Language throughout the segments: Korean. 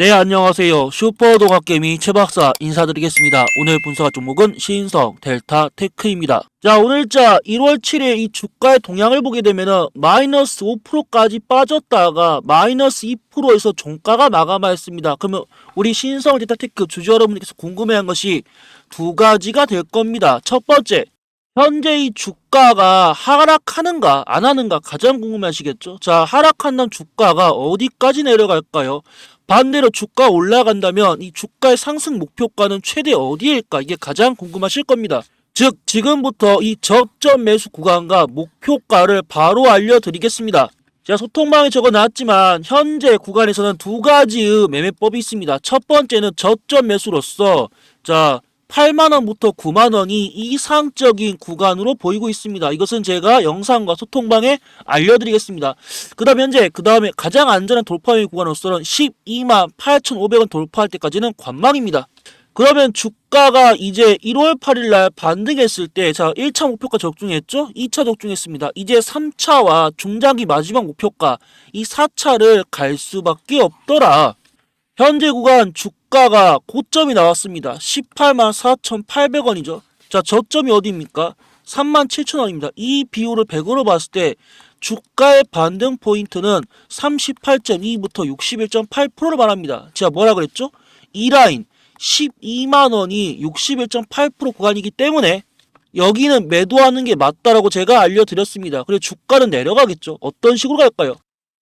네 안녕하세요. 슈퍼도각개미 최박사 인사드리겠습니다. 오늘 분석할 종목은 신성 델타 테크입니다. 자 오늘자 1월 7일 이 주가의 동향을 보게 되면은 마이너스 5%까지 빠졌다가 마이너스 2%에서 종가가 마감하였습니다. 그러면 우리 신성 델타 테크 주주 여러분께서 궁금해한 것이 두 가지가 될 겁니다. 첫 번째 현재 이 주가가 하락하는가 안 하는가 가장 궁금하시겠죠? 자 하락한다면 주가가 어디까지 내려갈까요 반대로 주가 올라간다면 이 주가의 상승 목표가는 최대 어디일까 이게 가장 궁금하실 겁니다. 즉 지금부터 이 저점 매수 구간과 목표가를 바로 알려드리겠습니다. 제가 소통방에 적어놨지만 현재 구간에서는 두 가지의 매매법이 있습니다. 첫 번째는 저점 매수로서 자 8만원부터 9만원이 이상적인 구간으로 보이고 있습니다. 이것은 제가 영상과 소통방에 알려드리겠습니다. 그 다음 현재 그 다음에 가장 안전한 돌파의 구간으로서는 12만 8,500원 돌파할 때까지는 관망입니다. 그러면 주가가 이제 1월 8일 날 반등했을 때, 자, 1차 목표가 적중했죠? 2차 적중했습니다. 이제 3차와 중장기 마지막 목표가, 이 4차를 갈 수밖에 없더라. 현재 구간 주가가 고점이 나왔습니다. 18만 4,800원이죠. 자, 저점이 어디입니까? 3만 7천원입니다. 이 비율을 100으로 봤을 때 주가의 반등 포인트는 38.2부터 61.8%를 말합니다. 제가 뭐라 그랬죠? 이 라인 12만 원이 61.8% 구간이기 때문에 여기는 매도하는 게 맞다라고 제가 알려드렸습니다. 그리고 주가는 내려가겠죠. 어떤 식으로 갈까요?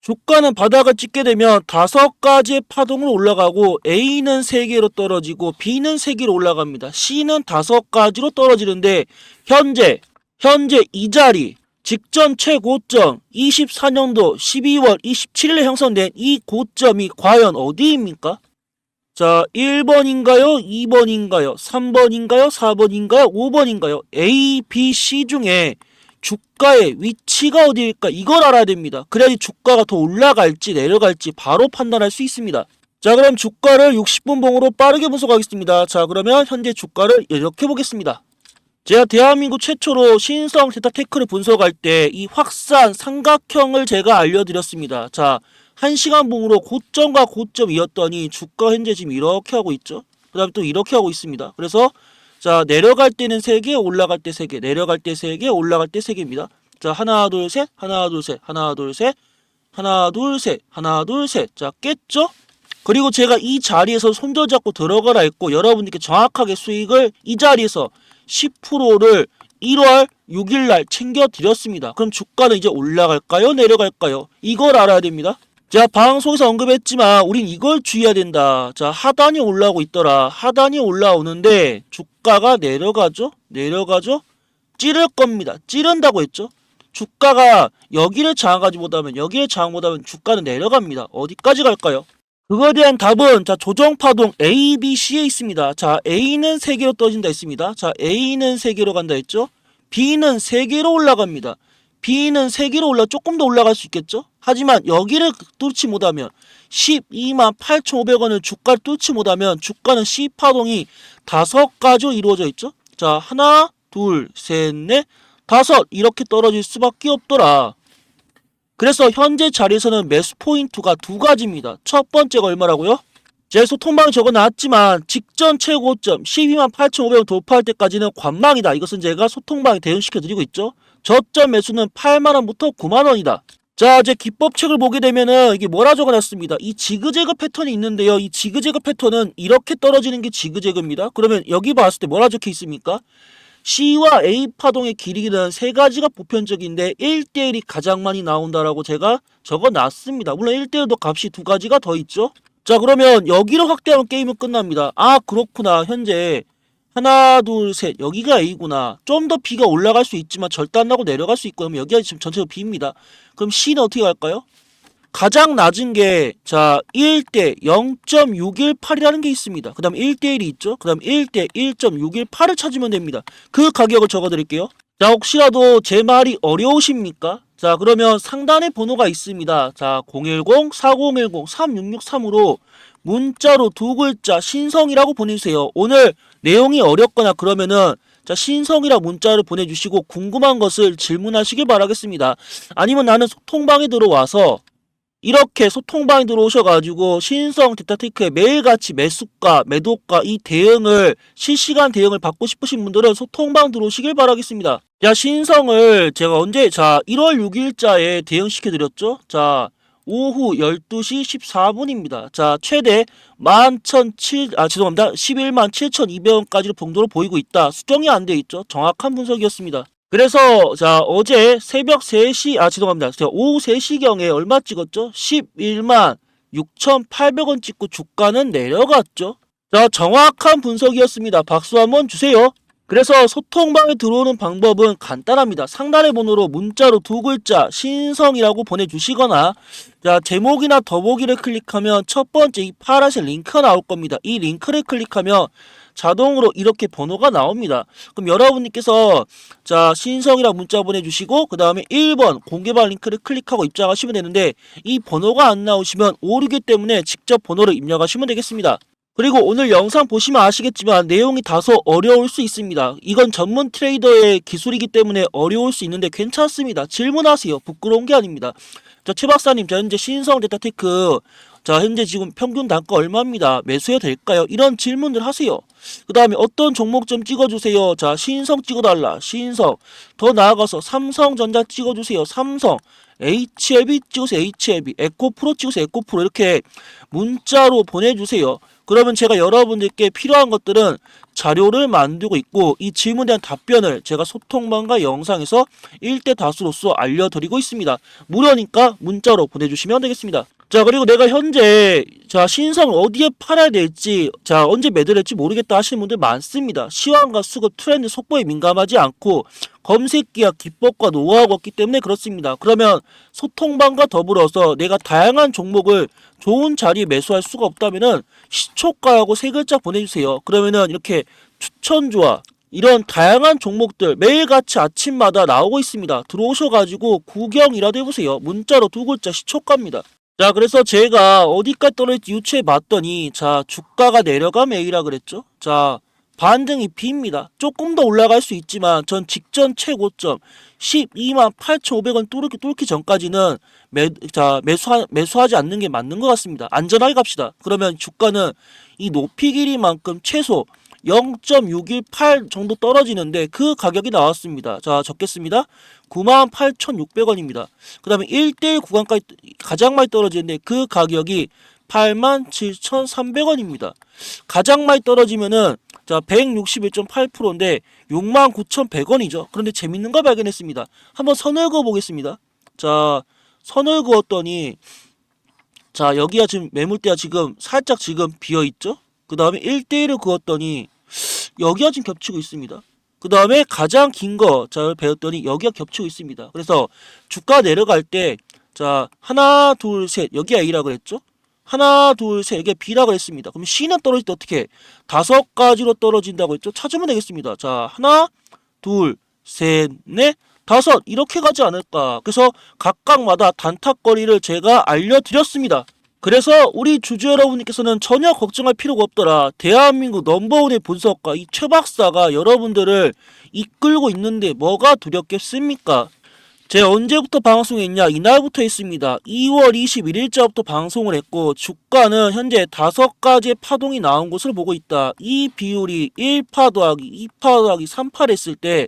주가는 바닥을 찍게 되면 다섯 가지의 파동으로 올라가고 A는 세 개로 떨어지고 B는 세 개로 올라갑니다. C는 다섯 가지로 떨어지는데 현재 현재 이 자리 직전 최고점 24년도 12월 27일에 형성된 이 고점이 과연 어디입니까? 자, 1번인가요? 2번인가요? 3번인가요? 4번인가요? 5번인가요? A, B, C 중에 주가의 위치가 어디일까? 이걸 알아야 됩니다. 그래야지 주가가 더 올라갈지 내려갈지 바로 판단할 수 있습니다. 자, 그럼 주가를 60분 봉으로 빠르게 분석하겠습니다. 자, 그러면 현재 주가를 이렇게 보겠습니다. 제가 대한민국 최초로 신성 데이터테크를 분석할 때 이 확산 삼각형을 제가 알려드렸습니다. 자, 1시간 봉으로 고점과 고점이었더니 주가 현재 지금 이렇게 하고 있죠. 그 다음에 또 이렇게 하고 있습니다. 그래서 자 내려갈 때는 3개 올라갈 때 3개 내려갈 때 3개 올라갈 때 3개입니다. 자 하나 둘 셋 하나 둘 셋 하나 둘 셋 하나 둘 셋 하나 둘 셋 자 깼죠? 그리고 제가 이 자리에서 손절잡고 들어가라 했고 여러분들께 정확하게 수익을 이 자리에서 10%를 1월 6일 날 챙겨 드렸습니다. 그럼 주가는 이제 올라갈까요? 내려갈까요? 이걸 알아야 됩니다. 자, 방송에서 언급했지만 우린 이걸 주의해야 된다. 자, 하단이 올라오고 있더라. 하단이 올라오는데 주가 가 내려가죠? 내려가죠? 찌를 겁니다. 찌른다고 했죠? 주가가 여기를 장악하지 못하면 여기를 장악 못하면 주가는 내려갑니다. 어디까지 갈까요? 그거에 대한 답은 자 조정 파동 A, B, C에 있습니다. 자 A는 3개로 떠진다 했습니다. 자 A는 3개로 간다 했죠. B는 3개로 올라갑니다. B는 3개로 올라 조금 더 올라갈 수 있겠죠. 하지만 여기를 뚫지 못하면 12만 8,500원을 주가를 뚫지 못하면 주가는 C 파동이 다섯 가지로 이루어져 있죠. 자 하나 둘 셋 넷 다섯 이렇게 떨어질 수밖에 없더라. 그래서 현재 자리에서는 매수 포인트가 두 가지입니다. 첫 번째가 얼마라고요? 제 소통방에 적어놨지만 직전 최고점 12만 8,500원 돌파할 때까지는 관망이다. 이것은 제가 소통방에 대응시켜드리고 있죠. 저점 매수는 8만원부터 9만원이다. 자 이제 기법책을 보게 되면은 이게 뭐라 적어놨습니다. 이 지그재그 패턴이 있는데요. 이 지그재그 패턴은 이렇게 떨어지는 게 지그재그입니다. 그러면 여기 봤을 때 뭐라 적혀 있습니까? C와 A 파동의 길이는 세 가지가 보편적인데 1대1이 가장 많이 나온다라고 제가 적어놨습니다. 물론 1대1도 값이 두 가지가 더 있죠. 자 그러면 여기를 확대하면 게임은 끝납니다. 아 그렇구나 현재 하나 둘 셋 여기가 A구나. 좀 더 B가 올라갈 수 있지만 절대 안 나고 내려갈 수 있고 그러면 여기가 지금 전체적으로 B입니다. 그럼 C는 어떻게 갈까요? 가장 낮은 게, 자, 1대 0.618이라는 게 있습니다. 그 다음 1대 1이 있죠? 그 다음 1대 1.618을 찾으면 됩니다. 그 가격을 적어 드릴게요. 자, 혹시라도 제 말이 어려우십니까? 자, 그러면 상단에 번호가 있습니다. 자, 010-4010-3663으로 문자로 두 글자 신성이라고 보내주세요. 오늘 내용이 어렵거나 그러면은 자, 신성이라 문자를 보내주시고 궁금한 것을 질문하시길 바라겠습니다. 아니면 나는 소통방에 들어와서 이렇게 소통방에 들어오셔가지고 신성 데타테크의 매일같이 매수가, 매도가 이 대응을 실시간 대응을 받고 싶으신 분들은 소통방 들어오시길 바라겠습니다. 자 신성을 제가 언제 자 1월 6일자에 대응시켜드렸죠. 자 오후 12시 14분입니다. 자 최대 11,007, 아 죄송합니다. 11만 7,200원까지로 봉도로 보이고 있다. 수정이 안 돼 있죠. 정확한 분석이었습니다. 그래서 자 어제 새벽 3시 아 죄송합니다. 제가 오후 3시경에 얼마 찍었죠? 11만 6,800원 찍고 주가는 내려갔죠. 자 정확한 분석이었습니다. 박수 한번 주세요. 그래서 소통방에 들어오는 방법은 간단합니다. 상단의 번호로 문자로 두 글자 신성이라고 보내주시거나 자 제목이나 더보기를 클릭하면 첫 번째 이 파란색 링크가 나올 겁니다. 이 링크를 클릭하면 자동으로 이렇게 번호가 나옵니다. 그럼 여러분께서 자 신성이라 문자 보내주시고 그 다음에 1번 공개방 링크를 클릭하고 입장하시면 되는데 이 번호가 안 나오시면 오류기 때문에 직접 번호를 입력하시면 되겠습니다. 그리고 오늘 영상 보시면 아시겠지만 내용이 다소 어려울 수 있습니다. 이건 전문 트레이더의 기술이기 때문에 어려울 수 있는데 괜찮습니다. 질문하세요. 부끄러운 게 아닙니다. 자, 최 박사님, 저 현재 신성 데이터테크 자, 현재 지금 평균 단가 얼마입니다. 매수해도 될까요? 이런 질문들 하세요. 그 다음에 어떤 종목 좀 찍어주세요. 자, 신성 찍어달라. 신성. 더 나아가서 삼성전자 찍어주세요. 삼성. HLB 찍으세요. HLB. 에코프로 찍으세요. 에코프로. 이렇게 문자로 보내주세요. 그러면 제가 여러분들께 필요한 것들은 자료를 만들고 있고 이 질문에 대한 답변을 제가 소통방과 영상에서 일대 다수로서 알려드리고 있습니다. 무료니까 문자로 보내주시면 되겠습니다. 자 그리고 내가 현재 자 신성을 어디에 팔아야 될지 자 언제 매도될지 모르겠다 하시는 분들 많습니다. 시황과 수급 트렌드 속보에 민감하지 않고 검색기와 기법과 노하우가 없기 때문에 그렇습니다. 그러면 소통방과 더불어서 내가 다양한 종목을 좋은 자리에 매수할 수가 없다면은 시초가하고 세 글자 보내주세요. 그러면은 이렇게 추천주와 이런 다양한 종목들 매일같이 아침마다 나오고 있습니다. 들어오셔가지고 구경이라도 해보세요. 문자로 두 글자 시초가입니다. 자 그래서 제가 어디까지 떨어질지 유추해 봤더니 자 주가가 내려가면 A라 그랬죠? 자 반등이 B입니다. 조금 더 올라갈 수 있지만 전 직전 최고점 12만 8,500원 뚫기, 뚫기 전까지는 매, 자 매수 매수하지 않는 게 맞는 것 같습니다. 안전하게 갑시다. 그러면 주가는 이 높이 길이만큼 최소 0.618 정도 떨어지는데 그 가격이 나왔습니다. 자, 적겠습니다. 98,600원입니다. 그 다음에 1대1 구간까지 가장 많이 떨어지는데 그 가격이 87,300원입니다. 가장 많이 떨어지면은 자, 161.8%인데 69,100원이죠. 그런데 재밌는 거 발견했습니다. 한번 선을 그어 보겠습니다. 자, 선을 그었더니 자, 여기가 지금 매물대가 지금 살짝 지금 비어 있죠? 그 다음에 1대1을 그었더니 여기가 지금 겹치고 있습니다. 그 다음에 가장 긴 거, 자, 배웠더니 여기가 겹치고 있습니다. 그래서 주가 내려갈 때, 자, 하나, 둘, 셋, 여기가 A라고 그랬죠? 하나, 둘, 셋, 이게 B라고 했습니다. 그럼 C는 떨어질 때 어떻게? 해? 다섯 가지로 떨어진다고 했죠? 찾으면 되겠습니다. 자, 하나, 둘, 셋, 넷, 다섯, 이렇게 가지 않을까. 그래서 각각마다 단탁거리를 제가 알려드렸습니다. 그래서 우리 주주 여러분께서는 전혀 걱정할 필요가 없더라. 대한민국 넘버원의 분석가 이 최 박사가 여러분들을 이끌고 있는데 뭐가 두렵겠습니까? 제가 언제부터 방송했냐? 이날부터 했습니다. 2월 21일자부터 방송을 했고 주가는 현재 다섯 가지의 파동이 나온 것으로 보고 있다. 이 비율이 1파 더하기 2파 더하기 3파를 했을 때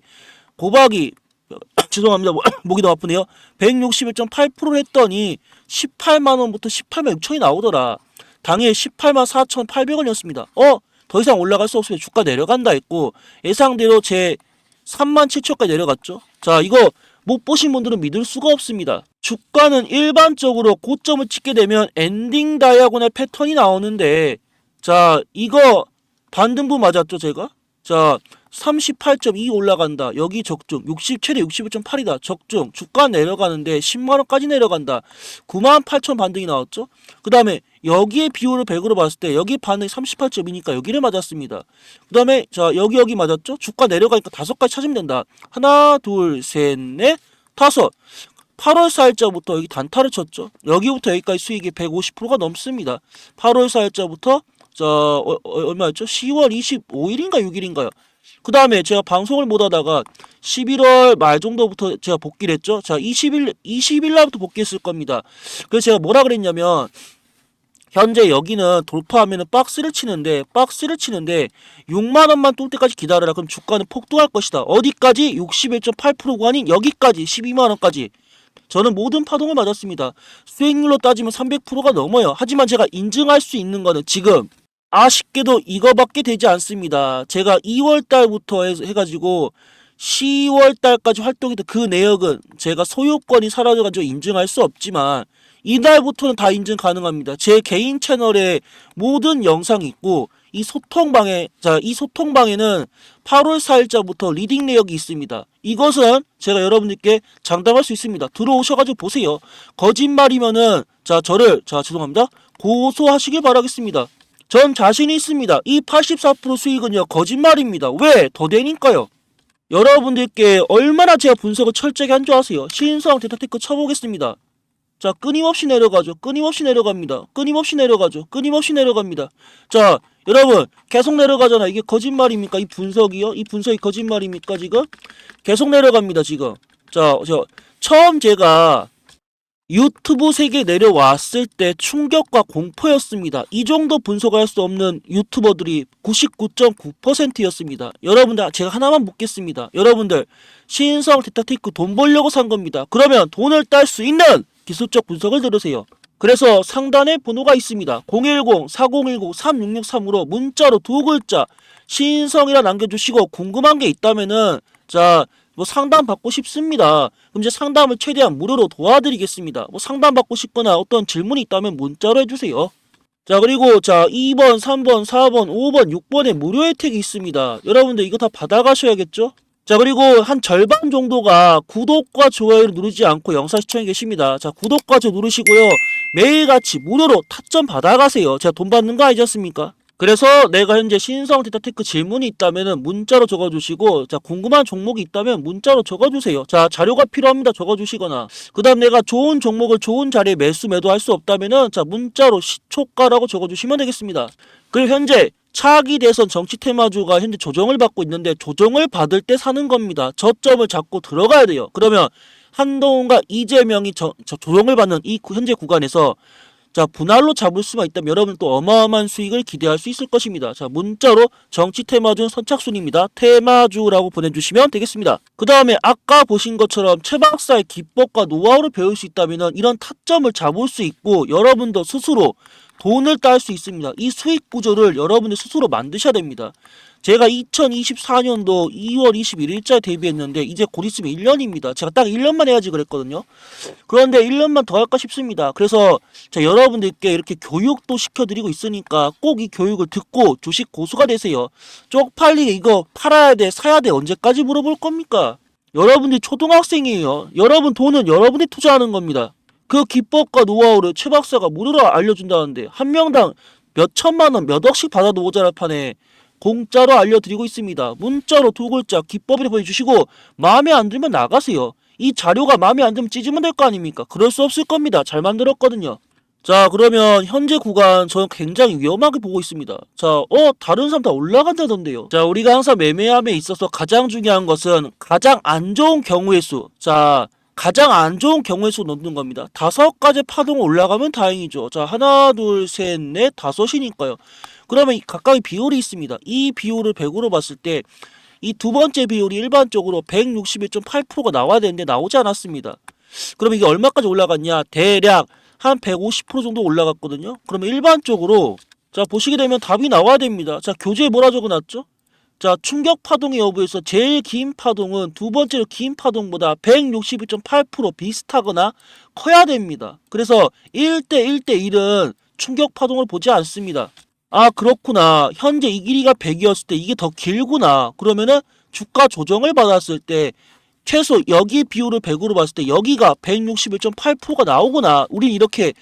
고박이 죄송합니다. 뭐, 목이 너무 아프네요. 161.8%를 했더니 18만 원부터 18만 6천이 나오더라. 당일 18만 4천 800원이었습니다. 어? 더 이상 올라갈 수 없으면 주가 내려간다 했고 예상대로 제 3만 7천까지 내려갔죠. 자, 이거 못 보신 분들은 믿을 수가 없습니다. 주가는 일반적으로 고점을 찍게 되면 엔딩 다이아고널 패턴이 나오는데 자, 이거 반등부 맞았죠, 제가? 자, 38.2 올라간다. 여기 적중. 60 최대 61.8이다. 적중. 주가 내려가는데 10만 원까지 내려간다. 9만 8천 반등이 나왔죠. 그다음에 여기에 비율을 100으로 봤을 때 여기 반응이 38.2니까 여기를 맞았습니다. 그다음에 자, 여기 여기 맞았죠. 주가 내려가니까 다섯 가지 찾으면 된다. 하나, 둘, 셋, 넷, 다섯. 8월 4일자부터 여기 단타를 쳤죠. 여기부터 여기까지 수익이 150%가 넘습니다. 8월 4일자부터 자 어, 어, 얼마였죠? 10월 25일인가 6일인가요? 그 다음에 제가 방송을 못 하다가 11월 말 정도부터 제가 복귀를 했죠. 자, 20일, 20일 날부터 복귀했을 겁니다. 그래서 제가 뭐라 그랬냐면, 현재 여기는 돌파하면은 박스를 치는데, 박스를 치는데, 6만원만 뚫 때까지 기다려라. 그럼 주가는 폭등할 것이다. 어디까지? 61.8% 구간인 여기까지, 12만원까지. 저는 모든 파동을 맞았습니다. 수익률로 따지면 300%가 넘어요. 하지만 제가 인증할 수 있는 거는 지금 아쉽게도 이거밖에 되지 않습니다. 제가 2월 달부터 해, 해가지고 10월 달까지 활동했던 그 내역은 제가 소유권이 사라져가지고 인증할 수 없지만 이달부터는 다 인증 가능합니다. 제 개인 채널에 모든 영상이 있고 이 소통방에 자 이 소통방에는 8월 4일자부터 리딩 내역이 있습니다. 이것은 제가 여러분들께 장담할 수 있습니다. 들어오셔가지고 보세요. 거짓말이면은 자 저를 자 죄송합니다 고소하시길 바라겠습니다. 전 자신이 있습니다. 이 84% 수익은요 거짓말입니다. 왜? 더 되니까요. 여러분들께 얼마나 제가 분석을 철저하게 한 줄 아세요? 신성 데이터테크 쳐보겠습니다. 자 끊임없이 내려가죠. 끊임없이 내려갑니다. 끊임없이 내려가죠. 끊임없이 내려갑니다. 자 여러분 계속 내려가잖아. 이게 거짓말입니까? 이 분석이요? 이 분석이 거짓말입니까 지금? 계속 내려갑니다 지금. 자 저 처음 제가 유튜브 세계 내려왔을 때 충격과 공포였습니다. 이 정도 분석할 수 없는 유튜버들이 99.9%였습니다. 여러분들 제가 하나만 묻겠습니다. 여러분들 신성 데이터테크 돈 벌려고 산 겁니다. 그러면 돈을 딸 수 있는 기술적 분석을 들으세요. 그래서 상단에 번호가 있습니다. 010-4019-3663으로 문자로 두 글자 신성이라 남겨주시고 궁금한 게 있다면은 자 뭐 상담 받고 싶습니다. 그럼 이제 상담을 최대한 무료로 도와드리겠습니다. 뭐 상담 받고 싶거나 어떤 질문이 있다면 문자로 해주세요. 자 그리고 자 2번, 3번, 4번, 5번, 6번에 무료 혜택이 있습니다. 여러분들 이거 다 받아가셔야겠죠? 자 그리고 한 절반 정도가 구독과 좋아요를 누르지 않고 영상 시청해 계십니다. 자 구독과 좋아요 누르시고요. 매일같이 무료로 타점 받아가세요. 제가 돈 받는 거 아니지 않습니까? 그래서 내가 현재 신성 데이터테크 질문이 있다면 문자로 적어주시고 자 궁금한 종목이 있다면 문자로 적어주세요. 자 자료가 필요합니다. 적어주시거나 그 다음 내가 좋은 종목을 좋은 자리에 매수 매도할 수 없다면은 자 문자로 시초가라고 적어주시면 되겠습니다. 그리고 현재 차기 대선 정치 테마주가 현재 조정을 받고 있는데 조정을 받을 때 사는 겁니다. 저점을 잡고 들어가야 돼요. 그러면 한동훈과 이재명이 저, 저 조정을 받는 이 구- 현재 구간에서 자 분할로 잡을 수만 있다면 여러분 또 어마어마한 수익을 기대할 수 있을 것입니다. 자 문자로 정치 테마주 선착순입니다. 테마주라고 보내주시면 되겠습니다. 그 다음에 아까 보신 것처럼 최 박사의 기법과 노하우를 배울 수 있다면 이런 타점을 잡을 수 있고 여러분도 스스로 돈을 딸 수 있습니다. 이 수익 구조를 여러분들 스스로 만드셔야 됩니다. 제가 2024년도 2월 21일자에 데뷔했는데 이제 곧 있으면 1년입니다. 제가 딱 1년만 해야지 그랬거든요. 그런데 1년만 더 할까 싶습니다. 그래서 자, 여러분들께 이렇게 교육도 시켜드리고 있으니까 꼭 이 교육을 듣고 주식 고수가 되세요. 쪽팔리게 이거 팔아야 돼, 사야 돼, 언제까지 물어볼 겁니까? 여러분들이 초등학생이에요. 여러분 돈은 여러분이 투자하는 겁니다. 그 기법과 노하우를 최 박사가 무료로 알려준다는데 한 명당 몇 천만 원, 몇 억씩 받아도 모자랄 판에 공짜로 알려드리고 있습니다. 문자로 두 글자 기법을 보내주시고 마음에 안 들면 나가세요. 이 자료가 마음에 안 들면 찢으면 될 거 아닙니까? 그럴 수 없을 겁니다. 잘 만들었거든요. 자 그러면 현재 구간 저는 굉장히 위험하게 보고 있습니다. 자어 다른 사람 다 올라간다던데요. 자 우리가 항상 매매함에 있어서 가장 중요한 것은 가장 안 좋은 경우의 수. 자 가장 안 좋은 경우의 수 넣는 겁니다. 다섯 가지 파동 올라가면 다행이죠. 자 하나 둘 셋 넷 다섯이니까요. 그러면 이 각각의 비율이 있습니다. 이 비율을 100으로 봤을 때 이 두 번째 비율이 일반적으로 161.8%가 나와야 되는데 나오지 않았습니다. 그럼 이게 얼마까지 올라갔냐? 대략 한 150% 정도 올라갔거든요. 그러면 일반적으로 자 보시게 되면 답이 나와야 됩니다. 자 교재에 뭐라 적어놨죠? 자 충격 파동의 여부에서 제일 긴 파동은 두 번째로 긴 파동보다 161.8% 비슷하거나 커야 됩니다. 그래서 1대 1대 1은 충격 파동을 보지 않습니다. 아 그렇구나. 현재 이 길이가 100이었을 때 이게 더 길구나. 그러면은 주가 조정을 받았을 때 최소 여기 비율을 100으로 봤을 때 여기가 161.8%가 나오구나. 우린 이렇게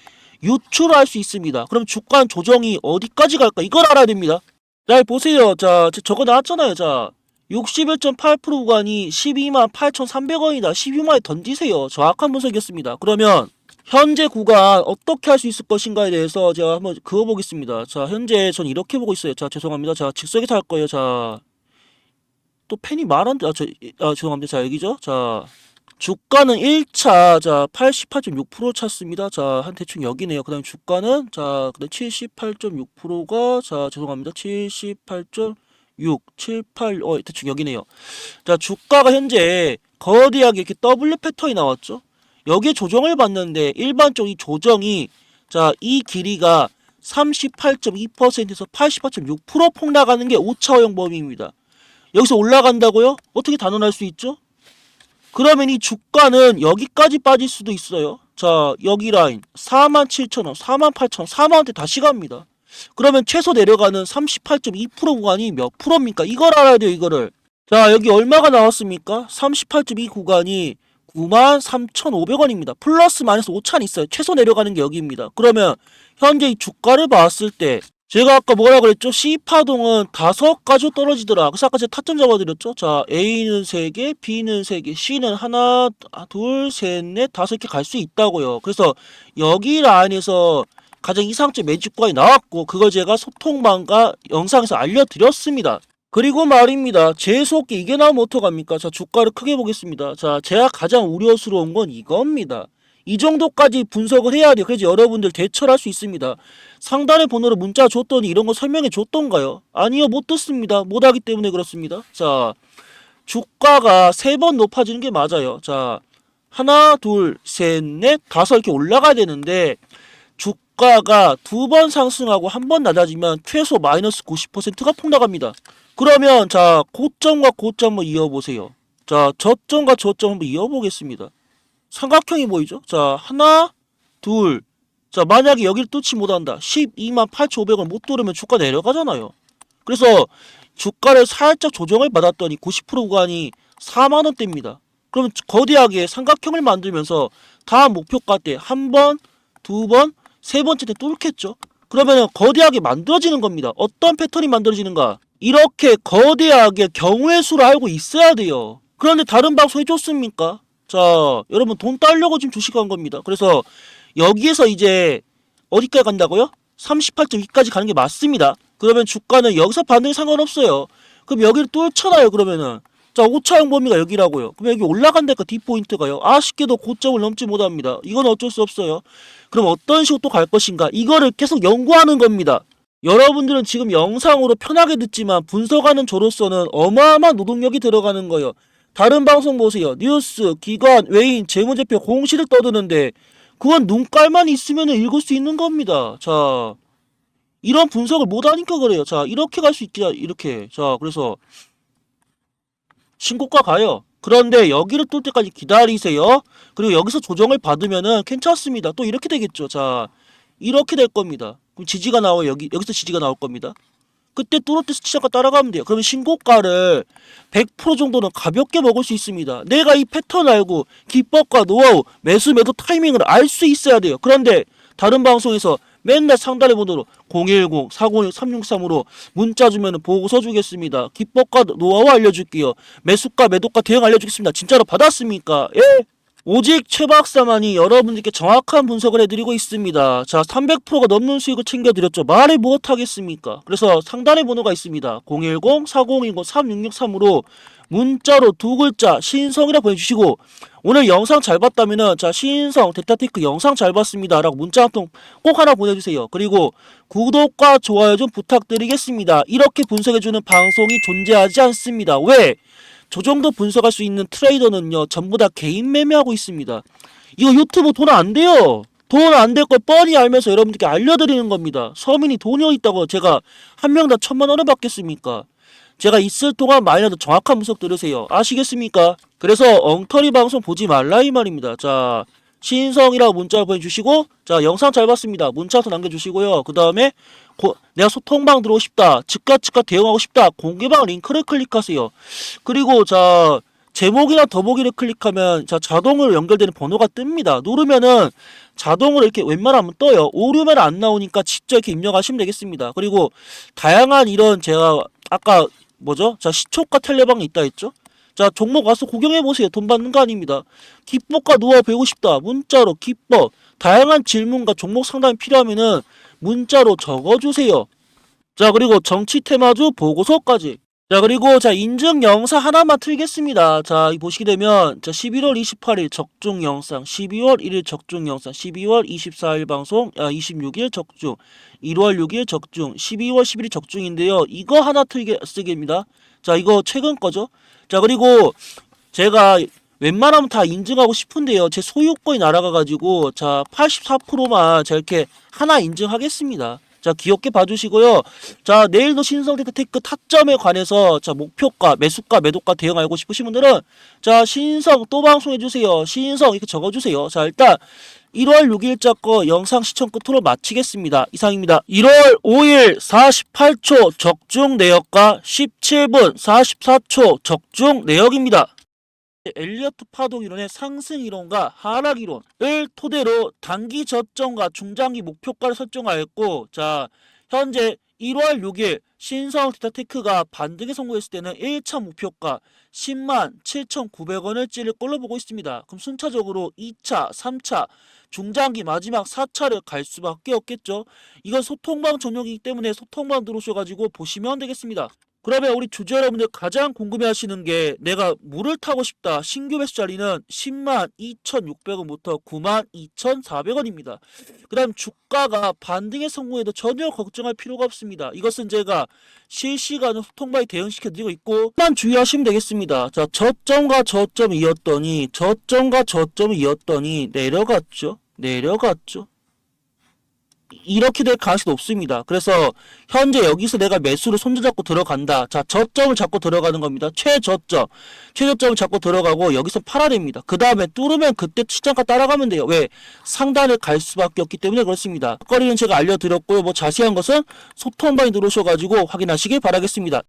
유추를 할수 있습니다. 그럼 주가 조정이 어디까지 갈까? 이걸 알아야 됩니다. 자, 보세요. 자, 저- 저거 나왔잖아요. 자, 61.8% 구간이 12만 8,300원이다. 12만에 던지세요. 정확한 분석이었습니다. 그러면 현재 구간 어떻게 할 수 있을 것인가에 대해서 제가 한번 그어보겠습니다. 자, 현재 전 이렇게 보고 있어요. 자, 죄송합니다. 자, 즉석에서 할 거예요. 자, 또 팬이 말한데 아, 저, 아 죄송합니다. 자 여기죠. 자 주가는 1차 자 88.6% 찼습니다. 자 한 대충 여기네요. 그 다음 주가는 자 그 다음 78.6%가 자 죄송합니다. 78.6 78 어 대충 여기네요. 자 주가가 현재 거대하게 이렇게 W 패턴이 나왔죠. 여기에 조정을 받는데 일반적인 조정이 자 이 길이가 38.2%에서 88.6% 폭락하는 게 5차원형 범위입니다. 여기서 올라간다고요? 어떻게 단언할 수 있죠? 그러면 이 주가는 여기까지 빠질 수도 있어요. 자, 여기 라인 47,000원, 48,000원, 4만원대 다시 갑니다. 그러면 최소 내려가는 38.2% 구간이 몇 프로입니까? 이걸 알아야 돼요, 이거를. 자, 여기 얼마가 나왔습니까? 38.2 구간이 93,500원입니다. 플러스 마이너스 5천 있어요. 최소 내려가는 게 여기입니다. 그러면 현재 이 주가를 봤을 때 제가 아까 뭐라 그랬죠? C파동은 다섯 가지 떨어지더라. 그래서 아까 제가 타점 잡아드렸죠? 자, A는 세 개, B는 세 개, C는 하나, 아, 둘, 셋, 넷, 다섯 개 갈 수 있다고요. 그래서 여기 라인에서 가장 이상적 매직 구간이 나왔고 그걸 제가 소통방과 영상에서 알려드렸습니다. 그리고 말입니다. 재수없게 이게 나오면 어떡합니까? 자, 주가를 크게 보겠습니다. 자, 제가 가장 우려스러운 건 이겁니다. 이 정도까지 분석을 해야 돼요. 그래서 여러분들 대처를 할 수 있습니다. 상단의 번호로 문자 줬더니 이런 거 설명해 줬던가요? 아니요, 못 듣습니다. 못 하기 때문에 그렇습니다. 자, 주가가 세 번 높아지는 게 맞아요. 자, 하나, 둘, 셋, 넷, 다섯 이렇게 올라가야 되는데 주가가 두 번 상승하고 한 번 낮아지면 최소 마이너스 90%가 폭락합니다. 그러면 자 고점과 고점 한번 이어보세요. 자 저점과 저점 한번 이어보겠습니다. 삼각형이 보이죠? 자 하나 둘. 자 만약에 여기를 뚫지 못한다. 12만 8,500원 못 뚫으면 주가 내려가잖아요. 그래서 주가를 살짝 조정을 받았더니 90% 구간이 4만 원대입니다. 그러면 거대하게 삼각형을 만들면서 다음 목표가 때 한 번, 두 번, 세 번째 때 뚫겠죠. 그러면 거대하게 만들어지는 겁니다. 어떤 패턴이 만들어지는가? 이렇게 거대하게 경우의 수를 알고 있어야 돼요. 그런데 다른 방송 해줬습니까? 자, 여러분 돈 따려고 지금 주식한 겁니다. 그래서 여기에서 이제 어디까지 간다고요? 38.2까지 가는 게 맞습니다. 그러면 주가는 여기서 반등이 상관없어요. 그럼 여기를 뚫잖아요. 그러면은 자 5차형 범위가 여기라고요. 그럼 여기 올라간다니까 D포인트가요. 아쉽게도 고점을 넘지 못합니다. 이건 어쩔 수 없어요. 그럼 어떤 식으로 또 갈 것인가? 이거를 계속 연구하는 겁니다. 여러분들은 지금 영상으로 편하게 듣지만 분석하는 저로서는 어마어마한 노동력이 들어가는 거예요. 다른 방송 보세요. 뉴스, 기관, 외인, 재무제표 공시를 떠드는데 그건 눈깔만 있으면 읽을 수 있는 겁니다. 자, 이런 분석을 못하니까 그래요. 자, 이렇게 갈 수 있지, 이렇게. 자, 그래서 신고가 가요. 그런데 여기를 뚫 때까지 기다리세요. 그리고 여기서 조정을 받으면은 괜찮습니다. 또 이렇게 되겠죠. 자, 이렇게 될 겁니다. 그럼 지지가 나와 여기 여기서 지지가 나올 겁니다. 그때 때 시장가 따라가면 돼요. 그러면 신고가를 100% 정도는 가볍게 먹을 수 있습니다. 내가 이 패턴 알고 기법과 노하우, 매수 매도 타이밍을 알 수 있어야 돼요. 그런데 다른 방송에서 맨날 상단의 번호로 010-406-363으로 문자 주면 보고 서 주겠습니다. 기법과 노하우 알려줄게요. 매수가 매도가 대응 알려주겠습니다. 진짜로 받았습니까? 예? 오직 최 박사만이 여러분들께 정확한 분석을 해드리고 있습니다. 자, 300%가 넘는 수익을 챙겨드렸죠. 말을 못하겠습니까? 그래서 상단에 번호가 있습니다. 010-4020-3663으로 문자로 두 글자 신성이라 보내주시고 오늘 영상 잘 봤다면은 자 신성 데타테크 영상 잘 봤습니다 라고 문자 한 통 꼭 하나 보내주세요 그리고 구독과 좋아요 좀 부탁드리겠습니다 이렇게 분석해주는 방송이 존재하지 않습니다 왜? 저 정도 분석할 수 있는 트레이더는요 전부 다 개인 매매하고 있습니다 이거 유튜브 돈 안 돼요 돈 안 될 걸 뻔히 알면서 여러분들께 알려드리는 겁니다 서민이 돈이 있다고 제가 한 명당 천만 원을 받겠습니까 제가 있을 동안 많이라도 정확한 분석 들으세요. 아시겠습니까? 그래서 엉터리 방송 보지 말라 이 말입니다. 자, 신성이라고 문자 보내주시고, 자, 영상 잘 봤습니다. 문자도 남겨주시고요. 그 다음에, 내가 소통방 들어오고 싶다. 즉각 즉각 대응하고 싶다. 공개방 링크를 클릭하세요. 그리고, 자, 제목이나 더보기를 클릭하면, 자, 자동으로 연결되는 번호가 뜹니다. 누르면은, 자동으로 이렇게 웬만하면 떠요. 오류면 안 나오니까 직접 이렇게 입력하시면 되겠습니다. 그리고, 다양한 이런 제가, 아까 뭐죠? 자, 시초가 텔레방이 있다 했죠? 자, 종목 와서 구경해 보세요. 돈 받는 거 아닙니다. 기법과 노하우 배우고 싶다. 문자로 기법, 다양한 질문과 종목 상담이 필요하면은 문자로 적어 주세요. 자, 그리고 정치 테마주 보고서까지 자 그리고 자 인증 영상 하나만 틀겠습니다. 자이 보시게 되면 자 11월 28일 적중 영상, 12월 1일 적중 영상, 12월 24일 방송, 아 26일 적중, 1월 6일 적중, 12월 10일 적중인데요. 이거 하나 틀게 쓰기입니다. 자 이거 최근 거죠. 자 그리고 제가 웬만하면 다 인증하고 싶은데요. 제 소유권이 날아가가지고 자 84%만 제가 이렇게 하나 인증하겠습니다. 자 귀엽게 봐주시고요. 자 내일도 신성테크 테크 타점에 관해서 자 목표가 매수가 매도가 대응 알고 싶으신 분들은 자 신성 또 방송해주세요. 신성 이렇게 적어주세요. 자 일단 1월 6일자 거 영상 시청 끝으로 마치겠습니다. 이상입니다. 1월 5일 48초 적중 내역과 17분 44초 적중 내역입니다. 엘리어트 파동 이론의 상승 이론과 하락 이론을 토대로 단기 저점과 중장기 목표가를 설정하였고 자 현재 1월 6일 신성 디타테크가 반등에 성공했을 때는 1차 목표가 10만 7,900원을 찌를 걸로 보고 있습니다. 그럼 순차적으로 2차, 3차, 중장기 마지막 4차를 갈 수밖에 없겠죠. 이건 소통방 전용이기 때문에 소통방 들어오셔가지고 보시면 되겠습니다. 그러면 우리 주주 여러분들 가장 궁금해하시는 게 내가 물을 타고 싶다. 신규 매수 자리는 10만 2,600원부터 9만 2,400원입니다. 그 다음 주가가 반등에 성공해도 전혀 걱정할 필요가 없습니다. 이것은 제가 실시간으로 소통방에 대응시켜 드리고 있고 만 주의하시면 되겠습니다. 자 저점과 저점이 이었더니 저점과 저점이 이었더니 내려갔죠. 내려갔죠. 이렇게 될 가능성이 높습니다. 그래서 현재 여기서 내가 매수를 손잡고 들어간다. 자, 저점을 잡고 들어가는 겁니다. 최저점. 최저점을 잡고 들어가고 여기서 팔아야 됩니다. 그 다음에 뚫으면 그때 시장가 따라가면 돼요. 왜? 상단을 갈 수밖에 없기 때문에 그렇습니다. 거리는 제가 알려드렸고요. 뭐 자세한 것은 소통방에 들어오셔가지고 확인하시길 바라겠습니다.